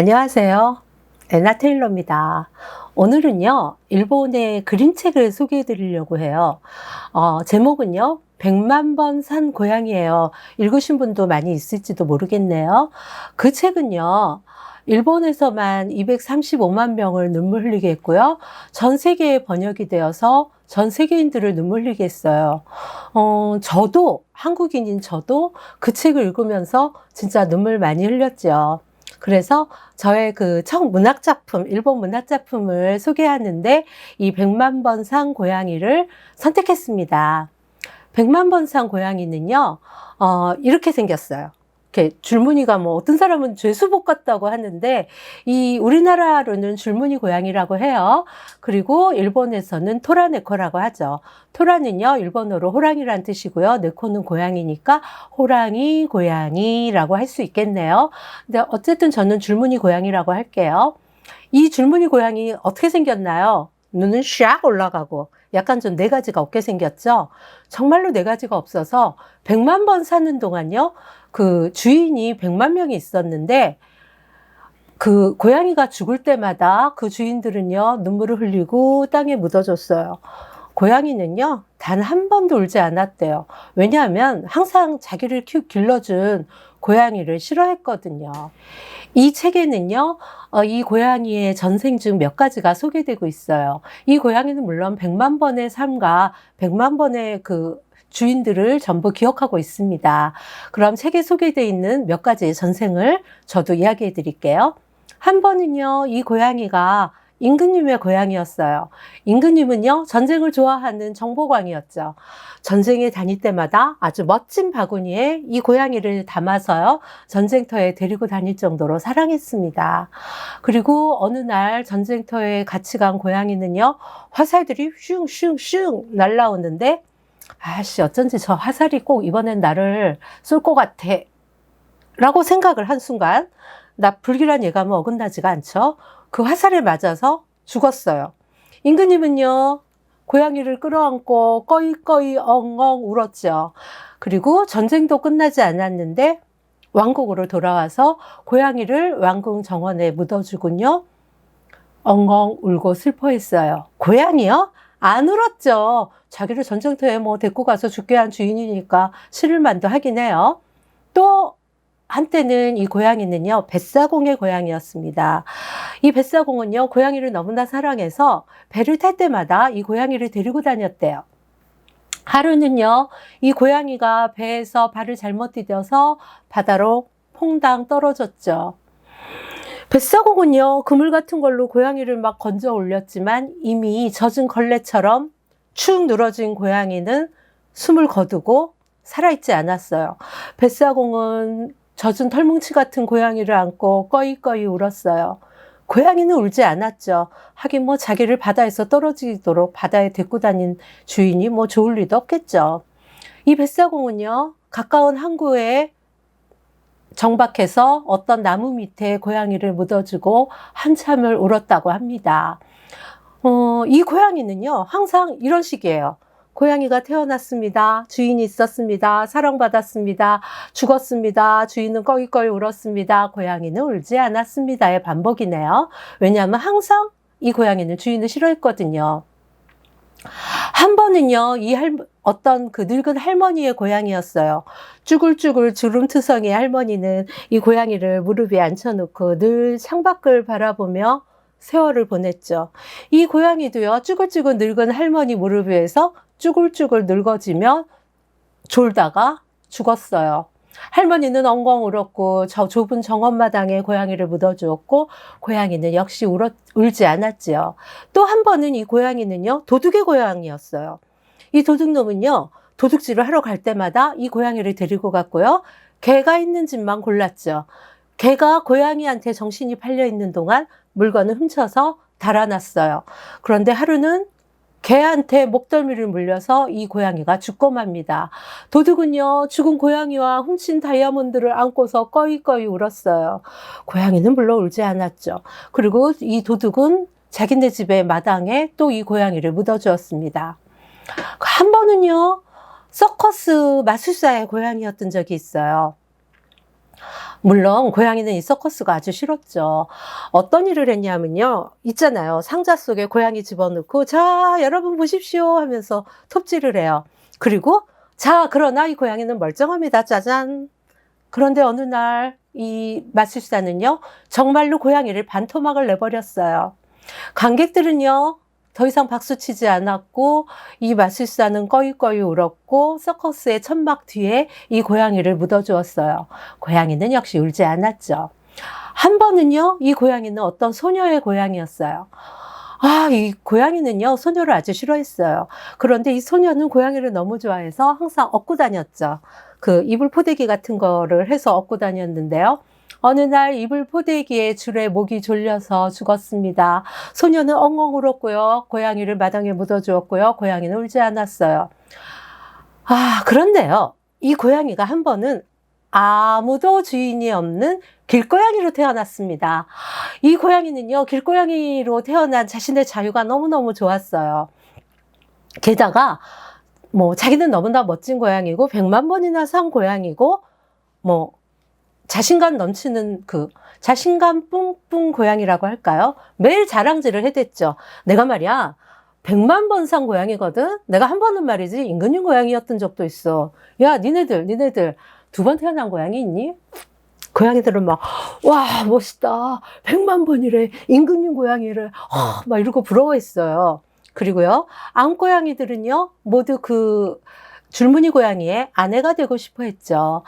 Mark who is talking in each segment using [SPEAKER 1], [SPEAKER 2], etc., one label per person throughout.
[SPEAKER 1] 안녕하세요. 에나 테일러입니다. 오늘은요, 일본의 그림책을 소개해 드리려고 해요. 어, 제목은요, 100만 번 산 고양이에요. 읽으신 분도 많이 있을지도 모르겠네요. 그 책은요, 일본에서만 235만 명을 눈물 흘리게 했고요. 전 세계에 번역이 되어서 전 세계인들을 눈물 흘리게 했어요. 어, 저도, 한국인인 저도 그 책을 읽으면서 진짜 눈물 많이 흘렸죠. 그래서 저의 그 첫 문학 작품, 일본 문학 작품을 소개하는데 이 100만 번 산 고양이를 선택했습니다. 100만 번 산 고양이는요, 어, 이렇게 생겼어요. 이렇게 줄무늬가 뭐 어떤 사람은 죄수복 같다고 하는데 이 우리나라로는 줄무늬 고양이라고 해요. 그리고 일본에서는 토라네코라고 하죠. 토라는요 일본어로 호랑이란 뜻이고요. 네코는 고양이니까 호랑이 고양이라고 할 수 있겠네요. 근데 어쨌든 저는 줄무늬 고양이라고 할게요. 이 줄무늬 고양이 어떻게 생겼나요? 눈은 샥 올라가고 약간 좀 네 가지가 없게 생겼죠. 정말로 네 가지가 없어서 100만 번 사는 동안요. 그 주인이 100만 명이 있었는데 그 고양이가 죽을 때마다 그 주인들은요. 눈물을 흘리고 땅에 묻어줬어요. 고양이는요. 단 한 번도 울지 않았대요. 왜냐하면 항상 자기를 키 길러준 고양이를 싫어했거든요. 이 책에는요, 어, 이 고양이의 전생 중 몇 가지가 소개되고 있어요. 이 고양이는 물론 100만 번의 삶과 100만 번의 그 주인들을 전부 기억하고 있습니다. 그럼 책에 소개되어 있는 몇 가지의 전생을 저도 이야기해 드릴게요. 한 번은요, 이 고양이가 임금님의 고향이었어요. 임금님은요, 전쟁을 좋아하는 정보광이었죠. 전쟁에 다닐 때마다 아주 멋진 바구니에 이 고양이를 담아서요, 전쟁터에 데리고 다닐 정도로 사랑했습니다. 그리고 어느 날 전쟁터에 같이 간 고양이는요, 화살들이 슝슝슝 날라오는데, 아씨, 어쩐지 저 화살이 꼭 이번엔 나를 쏠 것 같아. 라고 생각을 한 순간, 나 불길한 예감은 어긋나지가 않죠. 그 화살에 맞아서 죽었어요. 임금님은요, 고양이를 끌어안고 꺼이꺼이 엉엉 울었죠. 그리고 전쟁도 끝나지 않았는데 왕국으로 돌아와서 고양이를 왕궁 정원에 묻어주군요. 엉엉 울고 슬퍼했어요. 고양이요? 안 울었죠. 자기를 전쟁터에 뭐 데리고 가서 죽게 한 주인이니까 싫을 만도 하긴 해요. 또 한때는 이 고양이는요, 뱃사공의 고양이였습니다. 이 뱃사공은요, 고양이를 너무나 사랑해서 배를 탈 때마다 이 고양이를 데리고 다녔대요. 하루는요, 이 고양이가 배에서 발을 잘못 디뎌서 바다로 퐁당 떨어졌죠. 뱃사공은요, 그물 같은 걸로 고양이를 막 건져 올렸지만 이미 젖은 걸레처럼 축 늘어진 고양이는 숨을 거두고 살아있지 않았어요. 뱃사공은 젖은 털뭉치 같은 고양이를 안고 꺼이꺼이 울었어요. 고양이는 울지 않았죠. 하긴 뭐 자기를 바다에서 떨어지도록 바다에 데리고 다닌 주인이 뭐 좋을 리도 없겠죠. 이 뱃사공은요, 가까운 항구에 정박해서 어떤 나무 밑에 고양이를 묻어주고 한참을 울었다고 합니다. 어, 이 고양이는요, 항상 이런 식이에요. 고양이가 태어났습니다. 주인이 있었습니다. 사랑받았습니다. 죽었습니다. 주인은 꺼이꺼이 울었습니다. 고양이는 울지 않았습니다의 반복이네요. 왜냐하면 항상 이 고양이는 주인을 싫어했거든요. 한 번은요, 이 할, 어떤 그 늙은 할머니의 고양이였어요. 쭈글쭈글 주름투성이 할머니는 이 고양이를 무릎에 앉혀놓고 늘 창밖을 바라보며 세월을 보냈죠. 이 고양이도요, 쭈글쭈글 늙은 할머니 무릎 위에서 쭈글쭈글 늙어지며 졸다가 죽었어요. 할머니는 엉엉 울었고 저 좁은 정원마당에 고양이를 묻어주었고 고양이는 역시 울었, 울지 않았지요. 또 한 번은 이 고양이는요 도둑의 고양이였어요. 이 도둑놈은요 도둑질을 하러 갈 때마다 이 고양이를 데리고 갔고요. 개가 있는 집만 골랐죠. 개가 고양이한테 정신이 팔려 있는 동안 물건을 훔쳐서 달아났어요. 그런데 하루는 개한테 목덜미를 물려서 이 고양이가 죽고 맙니다. 도둑은요, 죽은 고양이와 훔친 다이아몬드를 안고서 꺼이꺼이 울었어요. 고양이는 물론 울지 않았죠. 그리고 이 도둑은 자기네 집의 마당에 또 이 고양이를 묻어주었습니다. 한 번은요, 서커스 마술사의 고양이였던 적이 있어요. 물론 고양이는 이 서커스가 아주 싫었죠. 어떤 일을 했냐면요. 있잖아요. 상자 속에 고양이 집어넣고 자 여러분 보십시오 하면서 톱질을 해요. 그리고 자 그러나 이 고양이는 멀쩡합니다. 짜잔. 그런데 어느 날 이 마술사는요. 정말로 고양이를 반토막을 내버렸어요. 관객들은요. 더 이상 박수 치지 않았고 이 마술사는 꺼이꺼이 울었고 서커스의 천막 뒤에 이 고양이를 묻어주었어요. 고양이는 역시 울지 않았죠. 한 번은요, 이 고양이는 어떤 소녀의 고양이였어요. 아, 이 고양이는요, 소녀를 아주 싫어했어요. 그런데 이 소녀는 고양이를 너무 좋아해서 항상 업고 다녔죠. 그 이불 포대기 같은 거를 해서 업고 다녔는데요. 어느 날 이불 포대기에 줄에 목이 졸려서 죽었습니다. 소녀는 엉엉 울었고요. 고양이를 마당에 묻어주었고요. 고양이는 울지 않았어요. 아, 그런데요. 이 고양이가 한 번은 아무도 주인이 없는 길고양이로 태어났습니다. 이 고양이는요, 길고양이로 태어난 자신의 자유가 너무너무 좋았어요. 게다가, 뭐, 자기는 너무나 멋진 고양이고, 백만 번이나 산 고양이고, 뭐, 자신감 넘치는 그, 자신감 뿡뿡 고양이라고 할까요? 매일 자랑질을 해댔죠. 내가 말이야, 백만 번 산 고양이거든? 내가 한 번은 말이지, 임근윤 고양이였던 적도 있어. 야, 니네들, 니네들, 두 번 태어난 고양이 있니? 고양이들은 막, 와, 멋있다. 백만 번이래. 임근윤 고양이를, 어, 막 이러고 부러워했어요. 그리고요, 암고양이들은요, 모두 그, 줄무늬 고양이의 아내가 되고 싶어 했죠.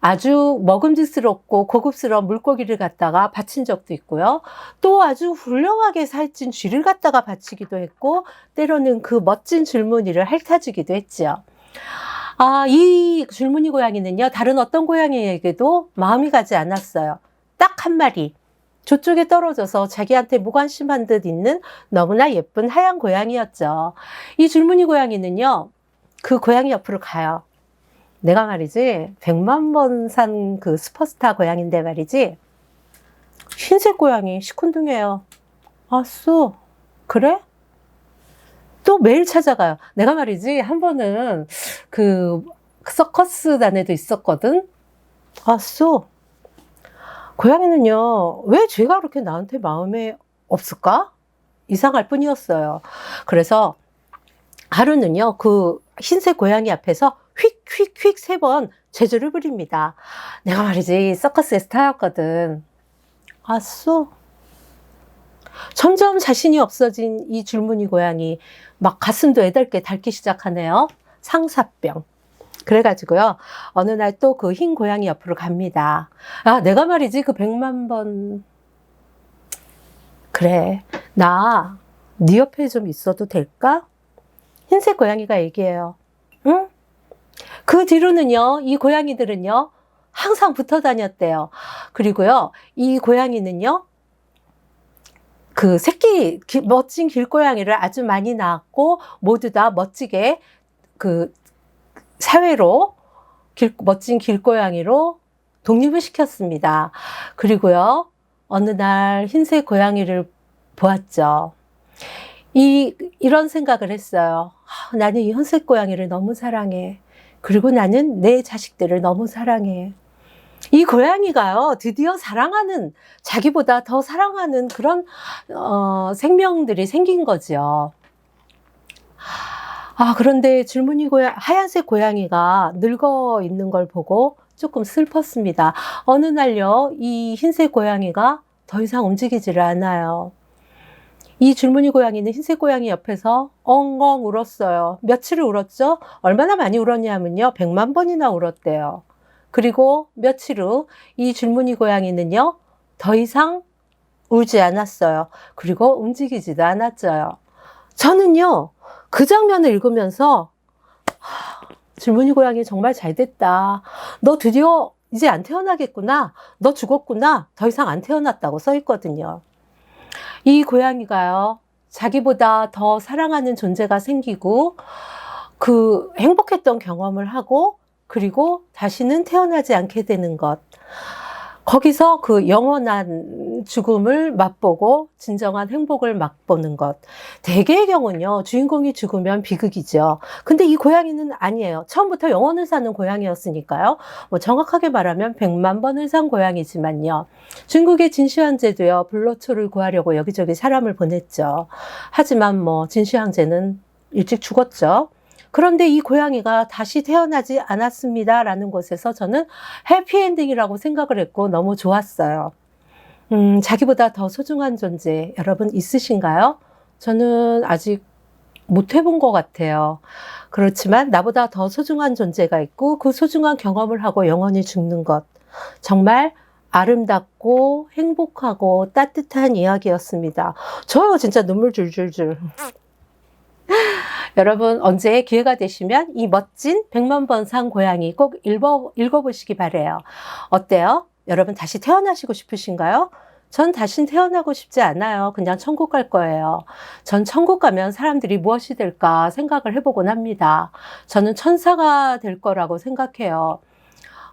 [SPEAKER 1] 아주 먹음직스럽고 고급스러운 물고기를 갖다가 바친 적도 있고요. 또 아주 훌륭하게 살찐 쥐를 갖다가 바치기도 했고, 때로는 그 멋진 줄무늬를 핥아주기도 했죠. 아, 이 줄무늬 고양이는요, 다른 어떤 고양이에게도 마음이 가지 않았어요. 딱 한 마리. 저쪽에 떨어져서 자기한테 무관심한 듯 있는 너무나 예쁜 하얀 고양이였죠. 이 줄무늬 고양이는요, 그 고양이 옆으로 가요. 내가 말이지, 100만 번 산 그 슈퍼스타 고양인데 말이지, 흰색 고양이 시큰둥해요. 아 쏘, 그래? 또 매일 찾아가요. 내가 말이지, 한 번은 그 서커스단에도 있었거든? 아 쏘, 고양이는요, 왜 쟤가 그렇게 나한테 마음에 없을까? 이상할 뿐이었어요. 그래서 하루는요, 그 흰색 고양이 앞에서 휙휙휙 세 번 제주를 부립니다. 내가 말이지, 서커스의 스타였거든. 아쏘. 점점 자신이 없어진 이 줄무늬 고양이, 막 가슴도 애달게 닳기 시작하네요. 상사병. 그래가지고요, 어느 날 또 그 흰 고양이 옆으로 갑니다. 아, 내가 말이지, 그 백만 번. 그래, 나, 네 옆에 좀 있어도 될까? 흰색 고양이가 얘기해요. 응? 그 뒤로는요, 이 고양이들은요, 항상 붙어 다녔대요. 그리고요, 이 고양이는요, 그 새끼, 기- 멋진 길고양이를 아주 많이 낳았고, 모두 다 멋지게 그 사회로 길- 멋진 길고양이로 독립을 시켰습니다. 그리고요, 어느 날 흰색 고양이를 보았죠. 이, 이런 생각을 했어요. 아, 나는 이 흰색 고양이를 너무 사랑해. 그리고 나는 내 자식들을 너무 사랑해. 이 고양이가요, 드디어 사랑하는, 자기보다 더 사랑하는 그런, 어, 생명들이 생긴 거죠. 아, 그런데 줄무늬 고양, 하얀색 고양이가 늙어 있는 걸 보고 조금 슬펐습니다. 어느 날요, 이 흰색 고양이가 더 이상 움직이지를 않아요. 이 줄무늬 고양이는 흰색 고양이 옆에서 엉엉 울었어요. 며칠을 울었죠? 얼마나 많이 울었냐면요. 100만 번이나 울었대요. 그리고 며칠 후 이 줄무늬 고양이는요. 더 이상 울지 않았어요. 그리고 움직이지도 않았어요. 저는요. 그 장면을 읽으면서 하, 줄무늬 고양이 정말 잘 됐다. 너 드디어 이제 안 태어나겠구나. 너 죽었구나. 더 이상 안 태어났다고 써 있거든요. 이 고양이가요, 자기보다 더 사랑하는 존재가 생기고, 그 행복했던 경험을 하고, 그리고 다시는 태어나지 않게 되는 것. 거기서 그 영원한 음, 죽음을 맛보고 진정한 행복을 맛보는 것. 대개의 경우는요, 주인공이 죽으면 비극이죠. 근데 이 고양이는 아니에요. 처음부터 영원을 사는 고양이였으니까요. 뭐 정확하게 말하면 100만 번을 산 고양이지만요. 중국의 진시황제도요, 불로초를 구하려고 여기저기 사람을 보냈죠. 하지만 뭐, 진시황제는 일찍 죽었죠. 그런데 이 고양이가 다시 태어나지 않았습니다 라는 것에서 저는 해피엔딩이라고 생각을 했고 너무 좋았어요. 음, 자기보다 더 소중한 존재 여러분 있으신가요? 저는 아직 못 해본 것 같아요. 그렇지만 나보다 더 소중한 존재가 있고 그 소중한 경험을 하고 영원히 죽는 것. 정말 아름답고 행복하고 따뜻한 이야기였습니다. 저요, 진짜 눈물 줄줄줄. 여러분 언제 기회가 되시면 이 멋진 100만 번 산 고양이 꼭 읽어, 읽어보시기 바래요. 어때요? 여러분 다시 태어나시고 싶으신가요? 전 다신 태어나고 싶지 않아요. 그냥 천국 갈 거예요. 전 천국 가면 사람들이 무엇이 될까 생각을 해보곤 합니다. 저는 천사가 될 거라고 생각해요.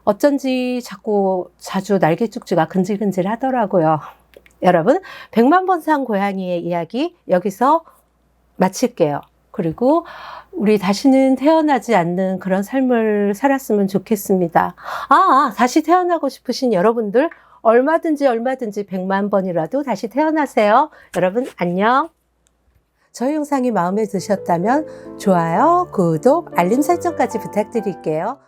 [SPEAKER 1] 어쩐지 자꾸 자주 날개죽지가 근질근질 하더라고요. 여러분, 100만 번 산 고양이의 이야기 여기서 마칠게요. 그리고 우리 다시는 태어나지 않는 그런 삶을 살았으면 좋겠습니다. 아, 아, 다시 태어나고 싶으신 여러분들 얼마든지 얼마든지 100만 번이라도 다시 태어나세요. 여러분 안녕. 저희 영상이 마음에 드셨다면 좋아요, 구독, 알림 설정까지 부탁드릴게요.